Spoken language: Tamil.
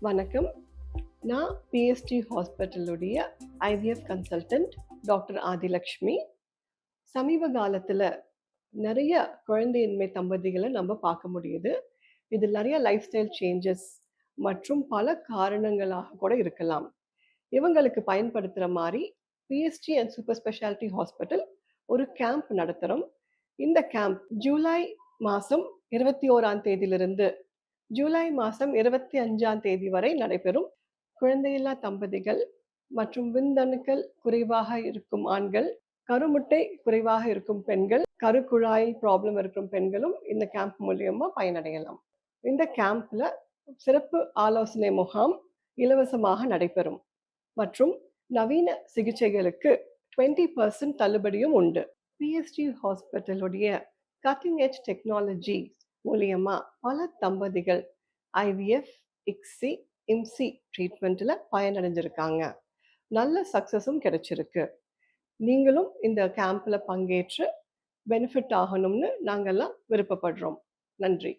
வணக்கம். நான் பிஎஸ்டி ஹாஸ்பிட்டலுடைய ஐவிஎஃப் கன்சல்டன்ட் டாக்டர் ஆதிலக்ஷ்மி. சமீப காலத்தில் நிறைய குழந்தையின்மை தம்பதிகளை நம்ம பார்க்க முடியுது. இது நிறைய லைஃப் ஸ்டைல் சேஞ்சஸ் மற்றும் பல காரணங்களாக கூட இருக்கலாம். இவங்களுக்கு பயன்படுத்துகிற மாதிரி PST and super speciality hospital ஒரு கேம்ப் நடத்துகிறோம் இந்த கேம்ப் ஜூலை மாதம் இருபத்தி ஓராம் தேதியிலிருந்து ஜூலை மாதம் இருபத்தி அஞ்சாம் தேதி வரை நடைபெறும் குழந்தையில்லா தம்பதிகள் மற்றும் விந்தணுக்கள் குறைவாக இருக்கும் ஆண்கள் கருமுட்டை குறைவாக இருக்கும் பெண்கள் கருக்குழாயில் ப்ராப்ளம் இருக்கும் பெண்களும் இந்த கேம்ப் மூலியமா பயனடையலாம். இந்த கேம்ப்ல சிறப்பு ஆலோசனை முகாம் இலவசமாக நடைபெறும் மற்றும் நவீன சிகிச்சைகளுக்கு டுவெண்ட்டி பர்சன்ட் தள்ளுபடியும் உண்டு. பிஎஸ்டி ஹாஸ்பிட்டலுடைய கட்டிங் எஜ் டெக்னாலஜி மூலியமா பல தம்பதிகள் ஐவிஎஃப் இக்ஸி இம்சி ட்ரீட்மெண்ட்டில் பயனடைஞ்சிருக்காங்க. நல்ல சக்ஸஸும் கிடைச்சிருக்கு. நீங்களும் இந்த கேம்பில் பங்கேற்று பெனிஃபிட் ஆகணும்னு நாங்கள்லாம் விருப்பப்படுறோம். நன்றி.